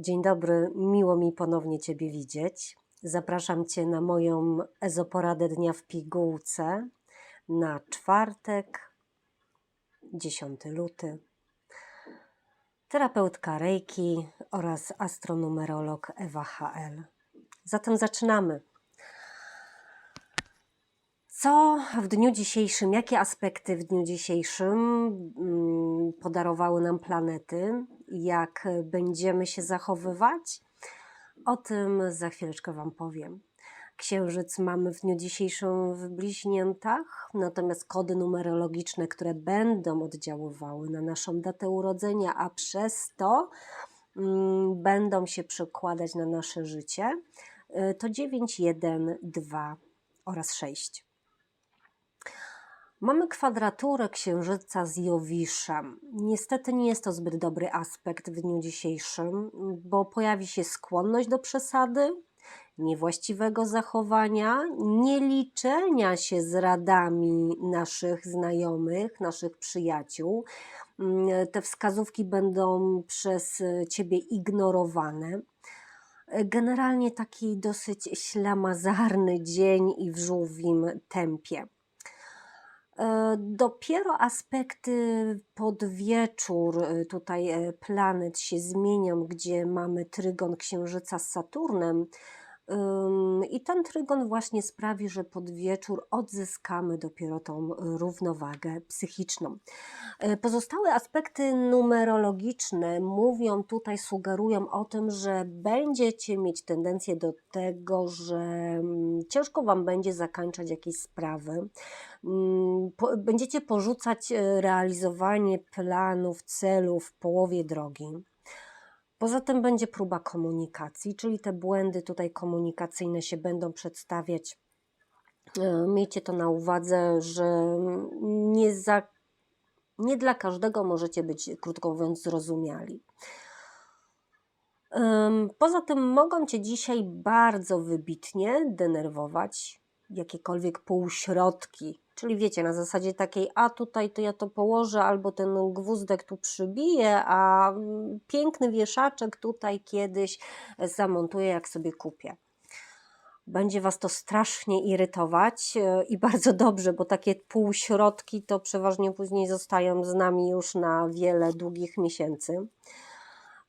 Dzień dobry, miło mi ponownie Ciebie widzieć. Zapraszam Cię na moją ezoporadę dnia w pigułce na czwartek, 10 luty. Terapeutka Reiki oraz astronumerolog Ewa HL. Zatem zaczynamy. Co w dniu dzisiejszym, jakie aspekty w dniu dzisiejszym mm, podarowały nam planety, jak będziemy się zachowywać? O tym za chwileczkę Wam powiem. Księżyc mamy w dniu dzisiejszym w bliźniętach, natomiast kody numerologiczne, które będą oddziaływały na naszą datę urodzenia, a przez to mm, będą się przekładać na nasze życie, y, to 9, 1, 2 oraz 6. Mamy kwadraturę księżyca z Jowiszem. Niestety nie jest to zbyt dobry aspekt w dniu dzisiejszym, bo pojawi się skłonność do przesady, niewłaściwego zachowania, nieliczenia się z radami naszych znajomych, naszych przyjaciół. Te wskazówki będą przez ciebie ignorowane. Generalnie taki dosyć ślamazarny dzień i w żółwim tempie. E, dopiero aspekty pod wieczór e, tutaj e, planet się zmienią, gdzie mamy trygon Księżyca z Saturnem. I ten trygon właśnie sprawi, że pod wieczór odzyskamy dopiero tą równowagę psychiczną. Pozostałe aspekty numerologiczne mówią tutaj, sugerują o tym, że będziecie mieć tendencję do tego, że mm, ciężko Wam będzie zakańczać jakieś sprawy. Mm, będziecie porzucać realizowanie planów, celów w połowie drogi Poza tym będzie próba komunikacji, czyli te błędy tutaj komunikacyjne się będą przedstawiać. E, miejcie to na uwadze, że nie, za, nie dla każdego możecie być, krótko mówiąc, zrozumiali. Poza tym mogą Cię dzisiaj bardzo wybitnie denerwować jakiekolwiek półśrodki Czyli wiecie, na zasadzie takiej, a tutaj to ja to położę, albo ten gwózdek tu przybiję, a mm, piękny wieszaczek tutaj kiedyś zamontuję, jak sobie kupię. Będzie Was to strasznie irytować e, i bardzo dobrze, bo takie półśrodki to przeważnie później zostają z nami już na wiele długich miesięcy.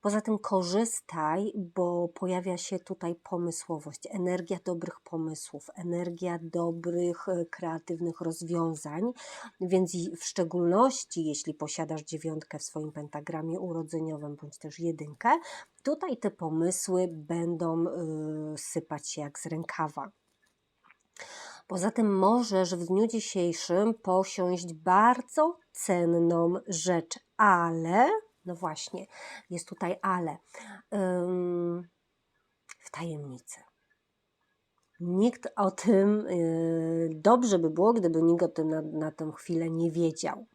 Poza tym korzystaj, bo pojawia się tutaj pomysłowość, energia dobrych pomysłów, energia dobrych, e, kreatywnych rozwiązań, więc w szczególności jeśli posiadasz dziewiątkę w swoim pentagramie urodzeniowym bądź też jedynkę, tutaj te pomysły będą e, sypać się jak z rękawa. Poza tym możesz w dniu dzisiejszym posiąść bardzo cenną rzecz, ale no właśnie, jest tutaj ale. w tajemnicy. Nikt o tym, yy, dobrze by było, gdyby nikt o tym na, na tę chwilę nie wiedział.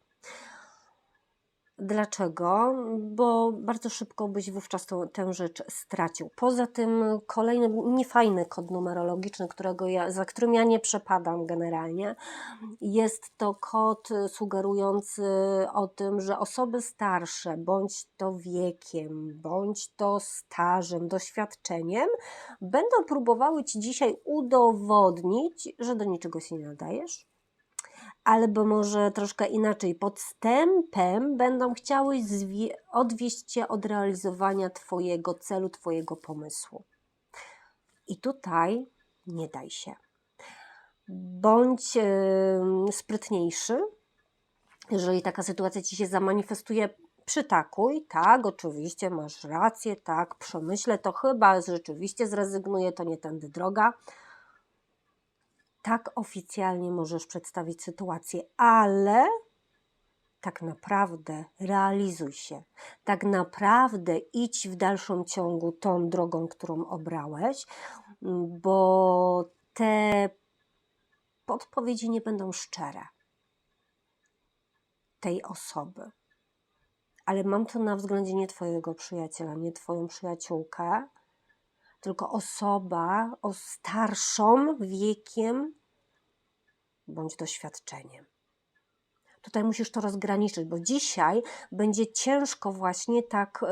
Dlaczego? Bo bardzo szybko byś wówczas tę rzecz stracił. Poza tym kolejny niefajny kod numerologiczny, którego ja, za którym ja nie przepadam generalnie, jest to kod sugerujący o tym, że osoby starsze, bądź to wiekiem, bądź to stażem, doświadczeniem, będą próbowały Ci dzisiaj udowodnić, że do niczego się nie nadajesz, albo może troszkę inaczej, podstępem będą chciały odwieść Cię od realizowania Twojego celu, Twojego pomysłu. I tutaj nie daj się. Bądź yy, sprytniejszy. Jeżeli taka sytuacja Ci się zamanifestuje, przytakuj, tak, oczywiście masz rację, tak, przemyślę to chyba, rzeczywiście zrezygnuję, to nie tędy droga tak oficjalnie możesz przedstawić sytuację, ale tak naprawdę realizuj się. Tak naprawdę idź w dalszym ciągu tą drogą, którą obrałeś, bo te podpowiedzi nie będą szczere tej osoby. Ale mam to na względzie nie Twojego przyjaciela, nie Twoją przyjaciółkę, tylko osoba o starszą wiekiem bądź doświadczeniem. Tutaj musisz to rozgraniczyć, bo dzisiaj będzie ciężko właśnie tak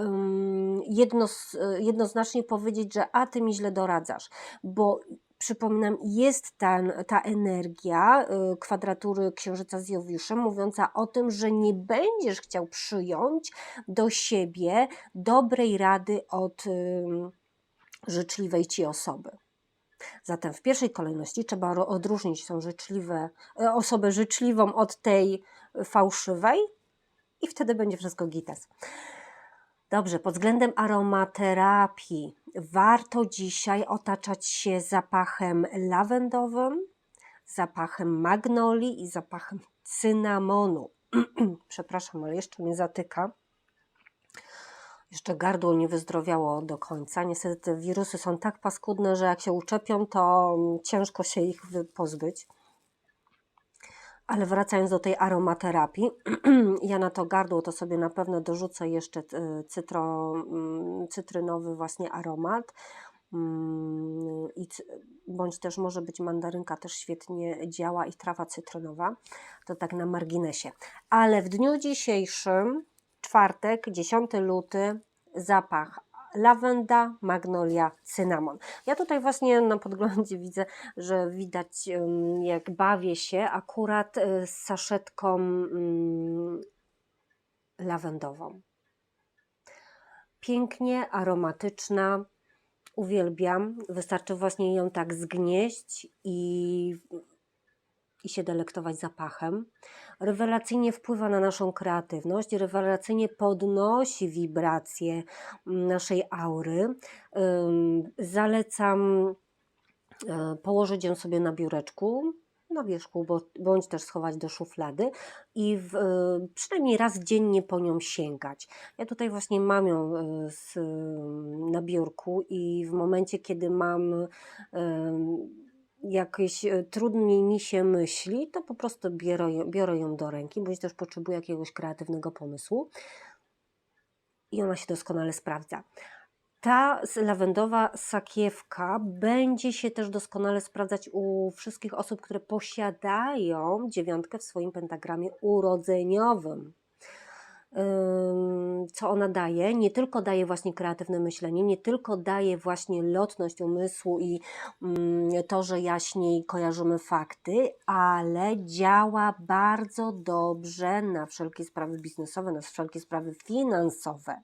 jednos, jednoznacznie powiedzieć, że a ty mi źle doradzasz, bo przypominam, jest ten, ta energia y, kwadratury księżyca z Jowiszem, mówiąca o tym, że nie będziesz chciał przyjąć do siebie dobrej rady od życzliwej ci osoby. Zatem w pierwszej kolejności trzeba odróżnić tą życzliwe, e, osobę życzliwą od tej fałszywej i wtedy będzie wszystko gites. Dobrze, pod względem aromaterapii warto dzisiaj otaczać się zapachem lawendowym, zapachem magnolii i zapachem cynamonu. Przepraszam, ale jeszcze mnie zatyka. Jeszcze gardło nie wyzdrowiało do końca. Niestety te wirusy są tak paskudne, że jak się uczepią, to ciężko się ich pozbyć. Ale wracając do tej aromaterapii, ja na to gardło to sobie na pewno dorzucę jeszcze e, cytro, mm, cytrynowy właśnie aromat. Mm, I, bądź też może być mandarynka, też świetnie działa i trawa cytrynowa. To tak na marginesie. Ale w dniu dzisiejszym, czwartek, 10 luty, zapach lawenda, magnolia, cynamon. Ja tutaj właśnie na podglądzie widzę, że widać jak bawię się akurat e, z saszetką mm, lawendową. Pięknie aromatyczna, uwielbiam. Wystarczy właśnie ją tak zgnieść i i się delektować zapachem. Rewelacyjnie wpływa na naszą kreatywność, rewelacyjnie podnosi wibracje mm, naszej aury. Zalecam e, położyć ją sobie na biureczku, na wierzchu, bądź też schować do szuflady i w, e, przynajmniej raz dziennie po nią sięgać. Ja tutaj właśnie mam ją e, z, na biurku i w momencie, kiedy mam jakieś e, trudniej mi się myśli, to po prostu biorę, biorę ją do ręki, bądź też potrzebuję jakiegoś kreatywnego pomysłu i ona się doskonale sprawdza. Ta lawendowa sakiewka będzie się też doskonale sprawdzać u wszystkich osób, które posiadają dziewiątkę w swoim pentagramie urodzeniowym co ona daje. Nie tylko daje właśnie kreatywne myślenie, nie tylko daje właśnie lotność umysłu i mm, to, że jaśniej kojarzymy fakty, ale działa bardzo dobrze na wszelkie sprawy biznesowe, na wszelkie sprawy finansowe.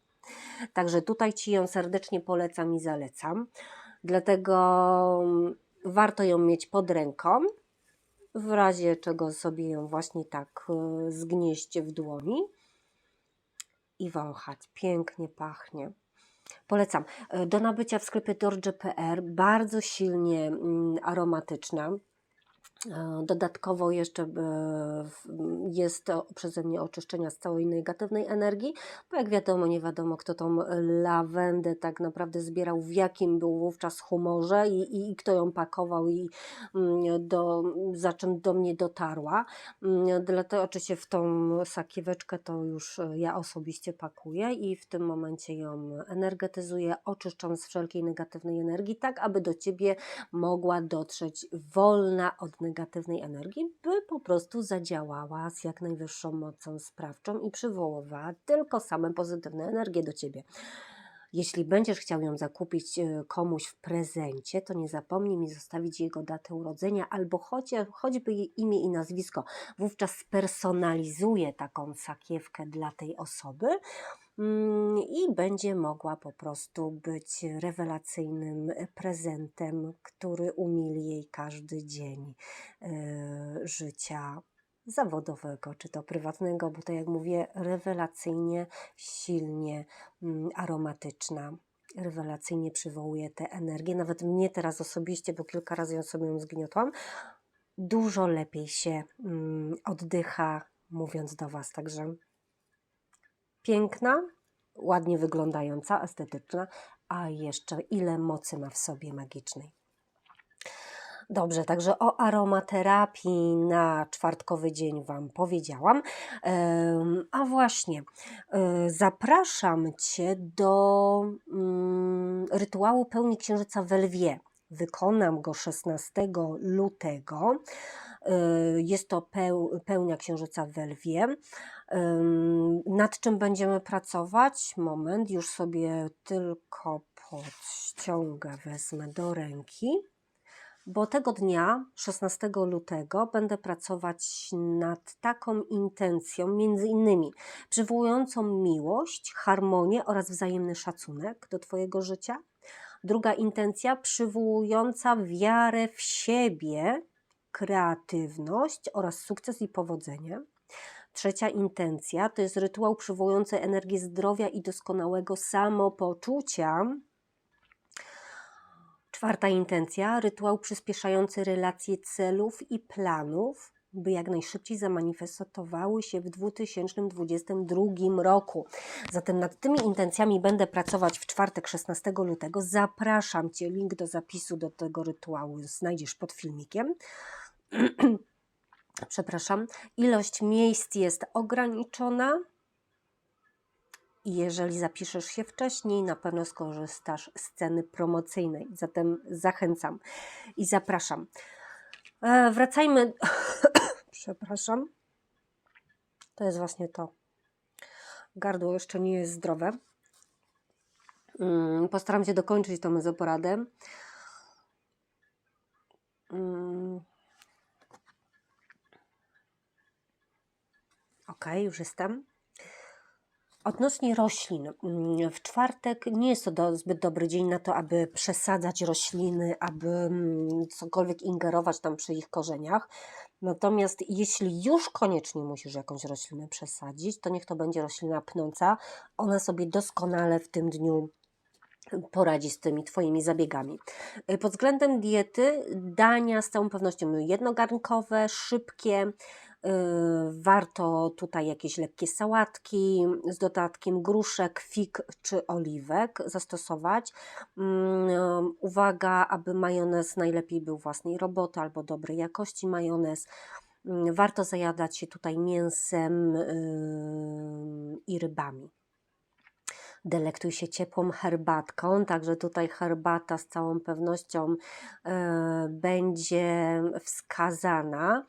Także tutaj Ci ją serdecznie polecam i zalecam. Dlatego mm, warto ją mieć pod ręką, w razie czego sobie ją właśnie tak y, zgnieść w dłoni i wąchać. Pięknie pachnie. Polecam. E, do nabycia w sklepie Dorje.pr bardzo silnie mm, aromatyczna. E, dodatkowo jeszcze e, jest przeze mnie oczyszczenia z całej negatywnej energii, bo jak wiadomo, nie wiadomo, kto tą lawendę tak naprawdę zbierał, w jakim był wówczas humorze i, i kto ją pakował i mm, do, za czym do mnie dotarła. Mm, dlatego oczywiście w tą sakieweczkę to już ja osobiście pakuję i w tym momencie ją energetyzuję, oczyszczam z wszelkiej negatywnej energii, tak aby do Ciebie mogła dotrzeć wolna od negatywnej negatywnej energii, by po prostu zadziałała z jak najwyższą mocą sprawczą i przywoływała tylko same pozytywne energie do ciebie. Jeśli będziesz chciał ją zakupić e, komuś w prezencie, to nie zapomnij mi zostawić jego datę urodzenia albo choć, choćby jej imię i nazwisko. Wówczas spersonalizuję taką sakiewkę dla tej osoby i będzie mogła po prostu być rewelacyjnym prezentem, który umili jej każdy dzień e, życia zawodowego czy to prywatnego, bo to jak mówię, rewelacyjnie, silnie mm, aromatyczna. Rewelacyjnie przywołuje te energię. Nawet mnie teraz osobiście, bo kilka razy ją sobie ją zgniotłam, dużo lepiej się mm, oddycha, mówiąc do Was. Także piękna, ładnie wyglądająca, estetyczna, a jeszcze ile mocy ma w sobie magicznej. Dobrze, także o aromaterapii na czwartkowy dzień Wam powiedziałam. A właśnie, e, zapraszam Cię do mm, rytuału pełni księżyca w Lwie. wykonam go 16 lutego. Y, Jest to peł, pełnia księżyca w Lwie. Nad czym będziemy pracować? Moment, już sobie tylko podściągę, wezmę do ręki bo tego dnia, 16 lutego, będę pracować nad taką intencją, między innymi przywołującą miłość, harmonię oraz wzajemny szacunek do Twojego życia. Druga intencja przywołująca wiarę w siebie, kreatywność oraz sukces i powodzenie. Trzecia intencja to jest rytuał przywołujący energię zdrowia i doskonałego samopoczucia. Czwarta intencja rytuał przyspieszający relacje celów i planów, by jak najszybciej zamanifestowały się w 2022 roku. Zatem nad tymi intencjami będę pracować w czwartek 16 lutego. Zapraszam Cię, link do zapisu do tego rytuału znajdziesz pod filmikiem. Przepraszam, ilość miejsc jest ograniczona. I jeżeli zapiszesz się wcześniej, na pewno skorzystasz z ceny promocyjnej. Zatem zachęcam i zapraszam. E, wracajmy. Przepraszam. To jest właśnie to. Gardło jeszcze nie jest zdrowe. Mm, Postaram się dokończyć tą mezoporadę. Ok, już jestem. Odnośnie roślin, mm, w czwartek nie jest to do, zbyt dobry dzień na to, aby przesadzać rośliny, aby mm, cokolwiek ingerować tam przy ich korzeniach. Natomiast jeśli już koniecznie musisz jakąś roślinę przesadzić, to niech to będzie roślina pnąca. Ona sobie doskonale w tym dniu poradzi z tymi Twoimi zabiegami. Y, Pod względem diety, dania z całą pewnością jednogarnkowe, szybkie. Y, Warto tutaj jakieś lekkie sałatki z dodatkiem gruszek, fig czy oliwek zastosować. Mm, Uwaga, aby majonez najlepiej był własnej roboty albo dobrej jakości majonez. Mm, Warto zajadać się tutaj mięsem y, i rybami delektuj się ciepłą herbatką, także tutaj herbata z całą pewnością będzie wskazana.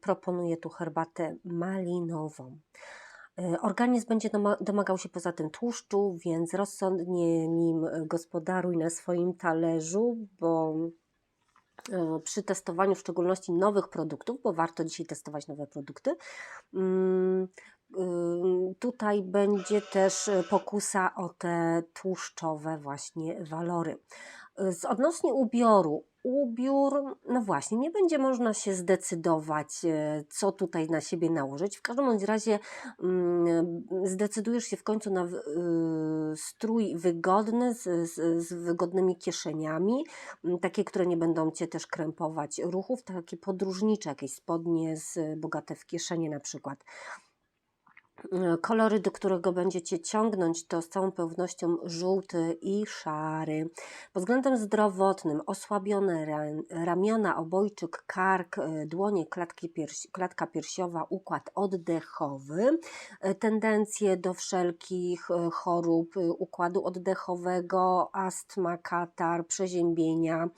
Proponuję tu herbatę malinową. E, Organizm będzie doma- domagał się poza tym tłuszczu, więc rozsądnie nim gospodaruj na swoim talerzu, bo e, przy testowaniu w szczególności nowych produktów, bo warto dzisiaj testować nowe produkty, mm, tutaj będzie też pokusa o te tłuszczowe właśnie walory. Y, Z odnośnie ubioru, ubiór, no właśnie, nie będzie można się zdecydować, e, co tutaj na siebie nałożyć. W każdym bądź razie mm, zdecydujesz się w końcu na y, strój wygodny, z, z, z wygodnymi kieszeniami, mm, takie, które nie będą cię też krępować ruchów, takie podróżnicze, jakieś spodnie z, bogate w kieszenie na przykład. Kolory, do którego będziecie ciągnąć, to z całą pewnością żółty i szary. Pod względem zdrowotnym osłabione ra- ramiona, obojczyk, kark, e, dłonie, klatki piersi, klatka piersiowa, układ oddechowy, e, tendencje do wszelkich e, chorób układu oddechowego, astma, katar, przeziębienia,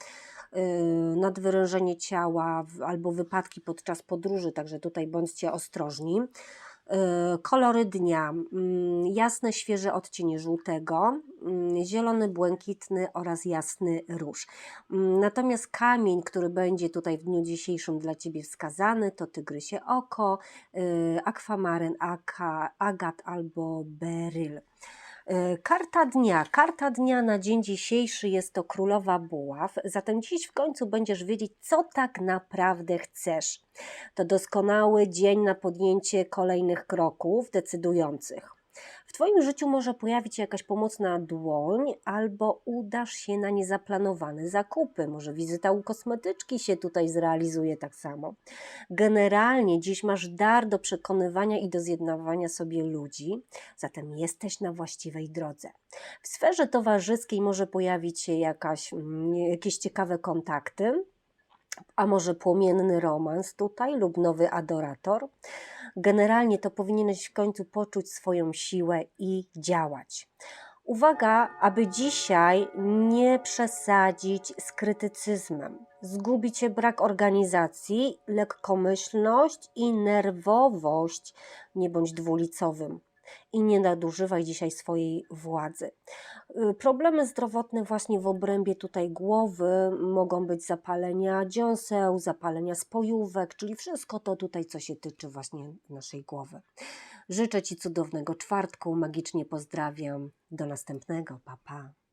nadwyrężenie ciała albo wypadki podczas podróży, także tutaj bądźcie ostrożni. Y, Kolory dnia: mm, jasne, świeże odcienie żółtego, mm, zielony, błękitny oraz jasny róż. Mm, Natomiast kamień, który będzie tutaj w dniu dzisiejszym dla Ciebie wskazany, to tygrysie oko, y, akwamaryn, aka, agat albo beryl. Y, Karta dnia. Karta dnia na dzień dzisiejszy jest to królowa buław, zatem dziś w końcu będziesz wiedzieć, co tak naprawdę chcesz. To doskonały dzień na podjęcie kolejnych kroków decydujących. Twoim życiu może pojawić się jakaś pomocna dłoń, albo udasz się na niezaplanowane zakupy. Może wizyta u kosmetyczki się tutaj zrealizuje tak samo. Generalnie dziś masz dar do przekonywania i do zjednawania sobie ludzi, zatem jesteś na właściwej drodze. W sferze towarzyskiej może pojawić się jakaś, mm, jakieś ciekawe kontakty, a może płomienny romans tutaj lub nowy adorator. Generalnie to powinieneś w końcu poczuć swoją siłę i działać. Uwaga, aby dzisiaj nie przesadzić z krytycyzmem. Zgubi cię brak organizacji, lekkomyślność i nerwowość. Nie bądź dwulicowym i nie nadużywaj dzisiaj swojej władzy. Y, Problemy zdrowotne właśnie w obrębie tutaj głowy mogą być zapalenia dziąseł, zapalenia spojówek, czyli wszystko to tutaj, co się tyczy właśnie naszej głowy. Życzę Ci cudownego czwartku, magicznie pozdrawiam. Do następnego, pa pa.